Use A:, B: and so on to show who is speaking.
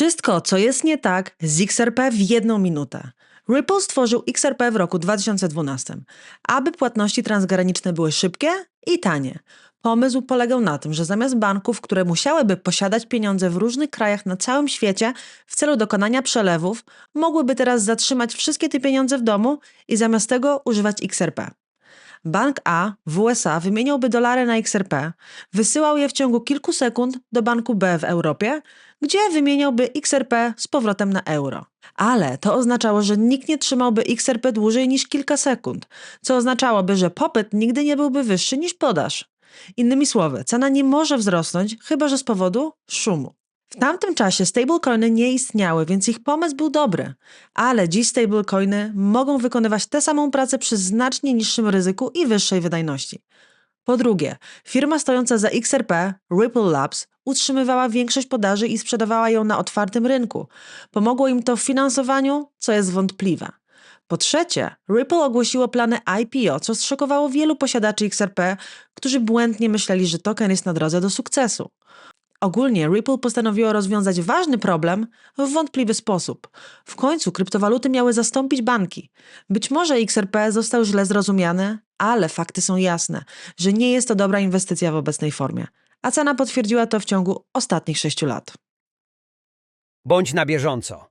A: Wszystko, co jest nie tak z XRP w jedną minutę. Ripple stworzył XRP w roku 2012, aby płatności transgraniczne były szybkie i tanie. Pomysł polegał na tym, że zamiast banków, które musiałyby posiadać pieniądze w różnych krajach na całym świecie w celu dokonania przelewów, mogłyby teraz zatrzymać wszystkie te pieniądze w domu i zamiast tego używać XRP. Bank A w USA wymieniałby dolary na XRP, wysyłał je w ciągu kilku sekund do banku B w Europie, gdzie wymieniałby XRP z powrotem na euro. Ale to oznaczało, że nikt nie trzymałby XRP dłużej niż kilka sekund, co oznaczałoby, że popyt nigdy nie byłby wyższy niż podaż. Innymi słowy, cena nie może wzrosnąć, chyba że z powodu szumu. W tamtym czasie stablecoiny nie istniały, więc ich pomysł był dobry, ale dziś stablecoiny mogą wykonywać tę samą pracę przy znacznie niższym ryzyku i wyższej wydajności. Po drugie, firma stojąca za XRP, Ripple Labs, utrzymywała większość podaży i sprzedawała ją na otwartym rynku. Pomogło im to w finansowaniu, co jest wątpliwe. Po trzecie, Ripple ogłosiło plany IPO, co zszokowało wielu posiadaczy XRP, którzy błędnie myśleli, że token jest na drodze do sukcesu. Ogólnie Ripple postanowiło rozwiązać ważny problem w wątpliwy sposób. W końcu kryptowaluty miały zastąpić banki. Być może XRP został źle zrozumiany, ale fakty są jasne, że nie jest to dobra inwestycja w obecnej formie. A cena potwierdziła to w ciągu ostatnich sześciu lat.
B: Bądź na bieżąco.